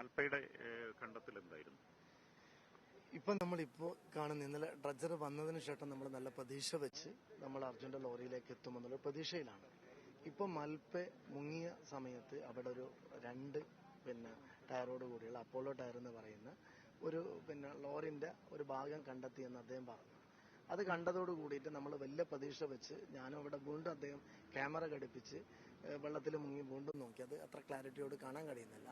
ആൽപ്പയുടെ കണ്ടെത്തൽ എന്തായിരുന്നു? ഇപ്പൊ നമ്മളിപ്പോ കാണുന്ന ഇന്നലെ ഡ്രഡ്ജർ വന്നതിന് ശേഷം നമ്മൾ നല്ല പ്രതീക്ഷ വെച്ച് നമ്മൾ അർജുന്റെ ലോറിയിലേക്ക് എത്തുമെന്നുള്ള പ്രതീക്ഷയിലാണ്. ഇപ്പൊ മൽപ്പെ മുങ്ങിയ സമയത്ത് അവിടെ ഒരു രണ്ട് പിന്നെ ടയറോട് കൂടിയുള്ള അപ്പോളോ ടയർ എന്ന് പറയുന്ന ഒരു പിന്നെ ലോറിന്റെ ഒരു ഭാഗം കണ്ടെത്തിയെന്ന് അദ്ദേഹം പറഞ്ഞു. അത് കണ്ടതോട് കൂടിയിട്ട് നമ്മൾ വലിയ പ്രതീക്ഷ വെച്ച് ഞാനും അവിടെ വീണ്ടും അദ്ദേഹം ക്യാമറ ഘടിപ്പിച്ച് വെള്ളത്തിൽ മുങ്ങി വീണ്ടും നോക്കി. അത് അത്ര ക്ലാരിറ്റിയോട് കാണാൻ കഴിയുന്നില്ല.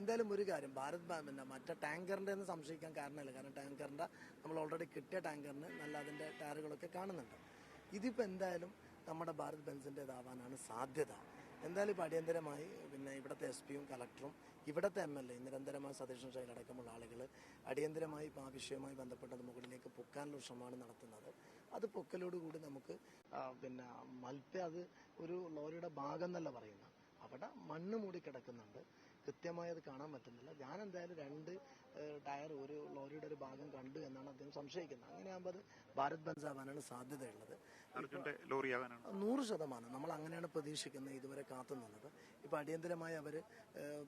എന്തായാലും ഒരു കാര്യം ഭാരത് പിന്നെ മറ്റേ ടാങ്കറിന്റെ എന്ന് സംശയിക്കാൻ കാരണമില്ല. കാരണം ടാങ്കറിന്റെ നമ്മൾ ഓൾറെഡി കിട്ടിയ ടാങ്കറിന് നല്ല അതിന്റെ ടയറുകളൊക്കെ കാണുന്നുണ്ട്. ഇതിപ്പോ എന്തായാലും നമ്മുടെ ഭാരത് ബെൻസിന്റെതാവാനാണ് സാധ്യത. എന്തായാലും ഇപ്പോൾ അടിയന്തരമായി പിന്നെ ഇവിടുത്തെ എസ് പിയും കളക്ടറും ഇവിടുത്തെ എം എൽ എ നിരന്തരമായി സതീഷ് ശൈൽ അടക്കമുള്ള ആളുകൾ അടിയന്തരമായി ഇപ്പോൾ ആ വിഷയവുമായി ബന്ധപ്പെട്ടത് മുകളിലേക്ക് പൊക്കാനുള്ള ശ്രമമാണ് നടത്തുന്നത്. അത് പൊക്കലോടുകൂടി നമുക്ക് പിന്നെ മൽപ്പ അത് ഒരു ലോറിയുടെ ഭാഗം എന്നല്ല പറയുന്നത്. അവിടെ മണ്ണ് മൂടി കിടക്കുന്നുണ്ട് കൃത്യമായി അത് കാണാൻ പറ്റുന്നില്ല. ഞാൻ എന്തായാലും രണ്ട് ടയർ ഒരു ലോറിയുടെ ഒരു ഭാഗം കണ്ടു എന്നാണ് അദ്ദേഹം സംശയിക്കുന്നത്. അങ്ങനെയാകുമ്പോൾ അത് ഭാരത് ബൻസ് ആവാനാണ് സാധ്യതയുള്ളത് നൂറ് ശതമാനം. നമ്മൾ അങ്ങനെയാണ് പ്രതീക്ഷിക്കുന്നത് ഇതുവരെ കാത്തു നിന്നത് ഇപ്പൊ അടിയന്തരമായി അവർ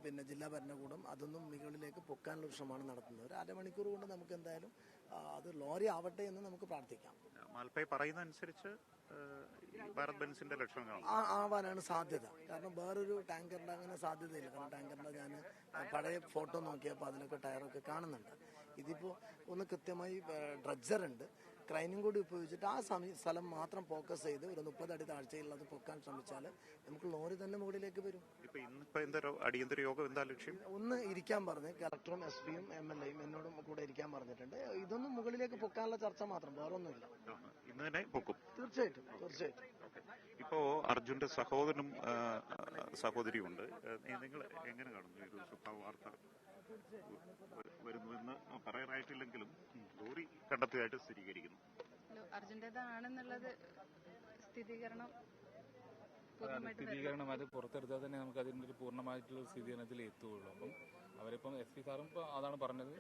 പിന്നെ ജില്ലാ ഭരണകൂടം അതൊന്നും മുകളിലേക്ക് പൊക്കാനുള്ള ശ്രമമാണ് നടത്തുന്നത്. ഒരു അരമണിക്കൂർ കൊണ്ട് നമുക്ക് എന്തായാലും അത് ലോറി ആവട്ടെ എന്ന് നമുക്ക് പ്രാർത്ഥിക്കാം. മാൽപ്പൈ പറയുന്ന അനുസരിച്ച് ഭാരത് ബെൻസിന്റെ ലക്ഷണങ്ങളാണ് ആ ആവാനാണ് സാധ്യത. കാരണം വേറൊരു ടാങ്കറിന്റെ അങ്ങനെ സാധ്യതയില്ല. കാരണം ടാങ്കറിന്റെ ഞാൻ പഴയ ഫോട്ടോ നോക്കിയപ്പോൾ അതിലൊക്കെ ടയറൊക്കെ കാണുന്നുണ്ട്. ഇതിപ്പോ ഒന്ന് കൃത്യമായി ഡ്രഡ്ജർ ഉണ്ട് ക്രൈനും കൂടി ഉപയോഗിച്ചിട്ട് ആ സമയ സ്ഥലം മാത്രം ഫോക്കസ് ചെയ്ത് ഒരു മുപ്പത് അടി താഴ്ചയിൽ അത് പൊക്കാൻ ശ്രമിച്ചാൽ നമുക്ക് ലോറി തന്നെ മുകളിലേക്ക് വരും. ഇപ്പൊ ഇന്നിപ്പോ എന്താ അടിയന്തര യോഗം എന്താ ലക്ഷ്യം? ഒന്ന് ഇരിക്കാൻ പറഞ്ഞ് കളക്ടറും എസ് പിയും എം എൽ എയും എന്നോടും കൂടെ ഇരിക്കാൻ പറഞ്ഞിട്ടുണ്ട്. ഇതൊന്നും മുകളിലേക്ക് പൊക്കാനുള്ള ചർച്ച മാത്രം വേറൊന്നുമില്ല. ഇന്ന് തന്നെ പൊക്കും. തീർച്ചയായിട്ടും തീർച്ചയായിട്ടും. ഇപ്പോ അർജുന്റെ സഹോദരനും സഹോദരിയും ഉണ്ട്. നിങ്ങൾ എങ്ങനെ കാണുന്നു ഇത് വാർത്ത? വരുന്നു വരുന്നുവെന്ന് പറയാനായിട്ടില്ലെങ്കിലും ലോറി കണ്ടെത്തിയതായിട്ട് സ്ഥിരീകരിക്കുന്നു. അർജന്റേതാണെന്നുള്ളത് സ്ഥിരീകരണം അത് പുറത്തെടുത്താൽ തന്നെ നമുക്ക് അതിന്റെ ഒരു പൂർണമായിട്ടുള്ള സ്ഥിരീകരണത്തിൽ എത്തുകയുള്ളൂ. അപ്പം അവരിപ്പം എസ് പി സാറും അതാണ് പറഞ്ഞത്.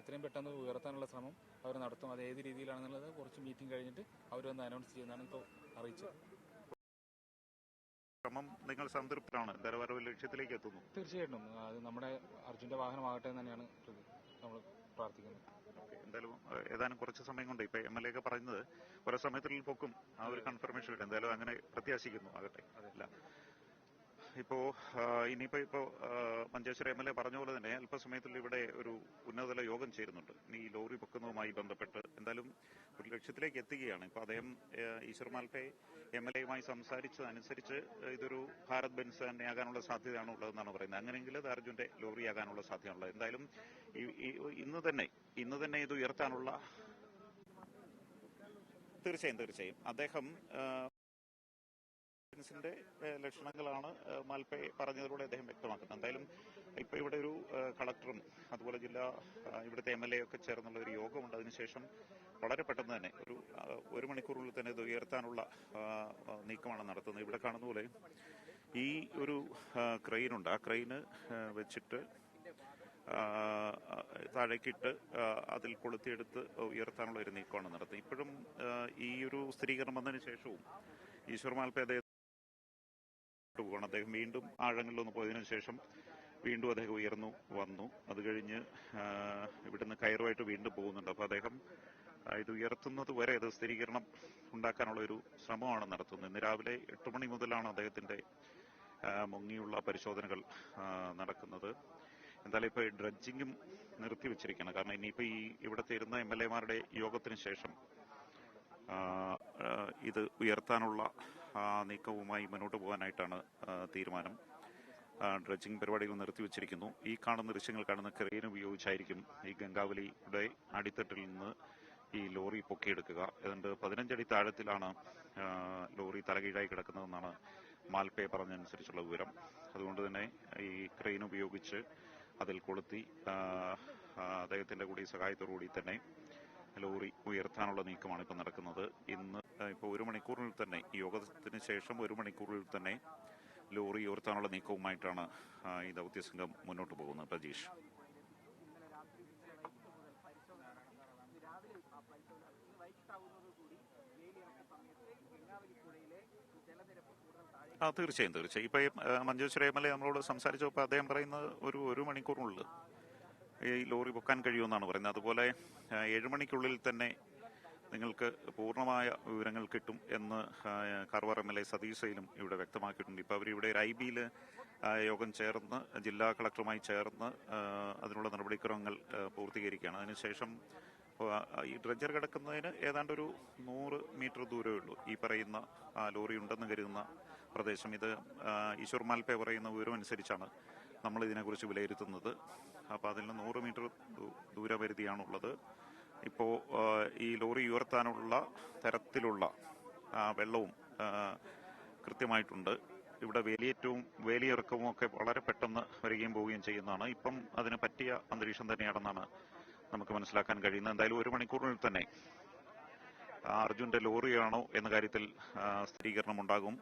എത്രയും പെട്ടെന്ന് ഉയർത്താനുള്ള ശ്രമം അവർ നടത്തും. അത് ഏത് രീതിയിലാണെന്നുള്ളത് കുറച്ച് മീറ്റിംഗ് കഴിഞ്ഞിട്ട് അവർ വന്ന് അനൗൺസ് ചെയ്യുന്നതാണ് ഇപ്പോൾ അറിയിച്ചത്. ശ്രമം നിങ്ങൾ സംതൃപ്തരാണ്. ലക്ഷ്യത്തിലേക്ക് എത്തുന്നു. തീർച്ചയായിട്ടും. അത് നമ്മുടെ അർജുന്റെ വാഹനമാകട്ടെ എന്ന് തന്നെയാണ് നമ്മൾ പ്രാർത്ഥിക്കുന്നത് ഓക്കെ. എന്തായാലും ഏതാനും കുറച്ച് സമയം കൊണ്ട് ഇപ്പൊ എം എൽ എ ഒക്കെ പറയുന്നത് ഒരേ സമയത്തിൽ പൊക്കും ആ ഒരു കൺഫർമേഷൻ കിട്ടും എന്തായാലും അങ്ങനെ പ്രത്യാശിക്കുന്നു ആകട്ടെ. അല്ല. ഇപ്പോ ഇനിയിപ്പോ ഇപ്പോ ആ, മഞ്ചേശ്വരം എം എൽ എ പറഞ്ഞ പോലെ തന്നെ അല്പസമയത്തിൽ ഇവിടെ ഒരു ഉന്നതതല യോഗം ചേരുന്നുണ്ട്. ഈ ലോറി പൊക്കുന്നതുമായി ബന്ധപ്പെട്ട് എന്തായാലും ഒരു ലക്ഷ്യത്തിലേക്ക് എത്തുകയാണ്. ഇപ്പൊ അദ്ദേഹം ഈശ്വർ മാൽപ്പെ എം എൽ എയുമായി സംസാരിച്ചതനുസരിച്ച് ഇതൊരു ഭാരത് ബെൻസ് തന്നെയാകാനുള്ള സാധ്യതയാണ് ഉള്ളതെന്നാണ് പറയുന്നത്. അങ്ങനെയെങ്കിൽ അത് അർജുന്റെ ലോറിയാകാനുള്ള സാധ്യതയുള്ളത് എന്തായാലും ഇന്ന് തന്നെ ഇന്ന് തന്നെ ഇത് ഉയർത്താനുള്ള തീർച്ചയായും തീർച്ചയായും. അദ്ദേഹം ആ, ലക്ഷണങ്ങളാണ് മാൽപ്പെ പറഞ്ഞതിലൂടെ അദ്ദേഹം വ്യക്തമാക്കുന്നത്. എന്തായാലും ഇപ്പൊ ഇവിടെ ഒരു കളക്ടറും അതുപോലെ ജില്ലാ ഇവിടുത്തെ എം എൽ എ ഒക്കെ ചേർന്നുള്ള ഒരു യോഗമുണ്ട്. അതിനുശേഷം വളരെ പെട്ടെന്ന് തന്നെ ഒരു ഒരു മണിക്കൂറിനുള്ളിൽ തന്നെ ഇത് ഉയർത്താനുള്ള നീക്കമാണ് നടത്തുന്നത്. ഇവിടെ കാണുന്ന പോലെ ഈ ഒരു ക്രെയിനുണ്ട്. ആ ക്രെയിന് വെച്ചിട്ട് താഴേക്കിട്ട് അതിൽ കൊളുത്തിയെടുത്ത് ഉയർത്താനുള്ള ഒരു നീക്കമാണ് നടത്തുന്നത്. ഇപ്പോഴും ഈ ഒരു സ്ഥിരീകരണം വന്നതിന് ശേഷവും ഈശ്വർ മാൽപ്പെ പോകണം അദ്ദേഹം വീണ്ടും ആഴങ്ങളിലൊന്ന് പോയതിനു ശേഷം വീണ്ടും അദ്ദേഹം ഉയർന്നു വന്നു. അത് കഴിഞ്ഞ് ഇവിടുന്ന് കയറുമായിട്ട് വീണ്ടും പോകുന്നുണ്ട്. അപ്പൊ അദ്ദേഹം ഇത് ഉയർത്തുന്നത് വരെ ഇത് സ്ഥിരീകരണം ഉണ്ടാക്കാനുള്ള ഒരു ശ്രമമാണ് നടത്തുന്നത്. ഇന്ന് രാവിലെ എട്ട് മണി മുതലാണ് അദ്ദേഹത്തിന്റെ മുങ്ങിയുള്ള പരിശോധനകൾ നടക്കുന്നത്. എന്തായാലും ഇപ്പൊ ഡ്രഡ്ജിങ്ങും നിർത്തിവെച്ചിരിക്കുകയാണ് കാരണം ഇനിയിപ്പോ ഈ ഇവിടുത്തെ ഇരുന്ന എം എൽ എമാരുടെ യോഗത്തിന് ശേഷം ഇത് ഉയർത്താനുള്ള നീക്കവുമായി മുന്നോട്ട് പോകാനായിട്ടാണ് തീരുമാനം. ആ, ഡ്രഡ്ജിംഗ് പരിപാടികൾ നിർത്തിവെച്ചിരിക്കുന്നു ഈ കാണുന്ന ദൃശ്യങ്ങൾ കാണുന്ന ക്രെയിൻ ഉപയോഗിച്ചായിരിക്കും ഈ ഗംഗാവലിയുടെ അടിത്തട്ടിൽ നിന്ന് ഈ ലോറി പൊക്കിയെടുക്കുക. ഏതാണ്ട് പതിനഞ്ചടി താഴത്തിലാണ് ആ, ലോറി തലകീഴായി കിടക്കുന്നതെന്നാണ് മാൽപേ പറഞ്ഞതനുസരിച്ചുള്ള വിവരം. അതുകൊണ്ട് തന്നെ ഈ ക്രെയിൻ ഉപയോഗിച്ച് അതിൽ കൊളുത്തി ആ, ആ, അദ്ദേഹത്തിന്റെ കൂടി സഹായത്തോടുകൂടി തന്നെ ലോറി ഉയർത്താനുള്ള നീക്കമാണ് ഇപ്പം നടക്കുന്നത്. ഇന്ന് ഇപ്പോൾ ഒരു മണിക്കൂറിൽ തന്നെ യോഗത്തിന് ശേഷം ഒരു മണിക്കൂറിൽ തന്നെ ലോറി ഉയർത്താനുള്ള നീക്കവുമായിട്ടാണ് ഈ ദൗത്യസംഘം മുന്നോട്ട് പോകുന്നത്. പ്രജീഷ്. ആ തീർച്ചയായും തീർച്ചയായും. ഇപ്പൊ മഞ്ചേശ്വരം എം എൽ എ നമ്മളോട് സംസാരിച്ചപ്പോൾ അദ്ദേഹം പറയുന്നത് ഒരു ഒരു മണിക്കൂറിനുള്ളിൽ ഈ ലോറി പൊക്കാൻ കഴിയുമെന്നാണ് പറയുന്നത്. അതുപോലെ ഏഴുമണിക്കുള്ളിൽ ഏഴ് മണിക്കുള്ളിൽ തന്നെ നിങ്ങൾക്ക് പൂർണമായ വിവരങ്ങൾ കിട്ടും എന്ന് കർവർ എം എൽ എ സതീശയിലും ഇവിടെ വ്യക്തമാക്കിയിട്ടുണ്ട്. ഇപ്പോൾ അവർ ഇവിടെ ഒരു ഐ ബിയിൽ യോഗം ചേർന്ന് ജില്ലാ കളക്ടറുമായി ചേർന്ന് അതിനുള്ള നടപടിക്രമങ്ങൾ പൂർത്തീകരിക്കുകയാണ്. അതിനുശേഷം ഈ ഡ്രഞ്ചർ കിടക്കുന്നതിന് ഏതാണ്ട് ഒരു നൂറ് മീറ്റർ ദൂരമേ ഉള്ളൂ. ഈ പറയുന്ന ലോറി ഉണ്ടെന്ന് കരുതുന്ന പ്രദേശം. ഇത് ഈശ്വർ മാൽപ്പ പറയുന്ന വിവരം അനുസരിച്ചാണ് നമ്മൾ ഇതിനെക്കുറിച്ച് വിലയിരുത്തുന്നത്. അപ്പോൾ അതിൽ നിന്ന് നൂറ് മീറ്റർ ദൂരപരിധിയാണുള്ളത്. ഇപ്പോൾ ഈ ലോറി ഉയർത്താനുള്ള തരത്തിലുള്ള വെള്ളവും കൃത്യമായിട്ടുണ്ട്. ഇവിടെ വേലിയേറ്റവും വേലിയിറക്കവും ഒക്കെ വളരെ പെട്ടെന്ന് വരികയും പോവുകയും ചെയ്യുന്നതാണ്. ഇപ്പം അതിന് പറ്റിയ അന്തരീക്ഷം തന്നെയാണെന്നാണ് നമുക്ക് മനസ്സിലാക്കാൻ കഴിയുന്നത്. എന്തായാലും ഒരു മണിക്കൂറിനുള്ളിൽ തന്നെ അർജുന്റെ ലോറിയാണോ എന്ന കാര്യത്തിൽ സ്ഥിരീകരണം ഉണ്ടാകും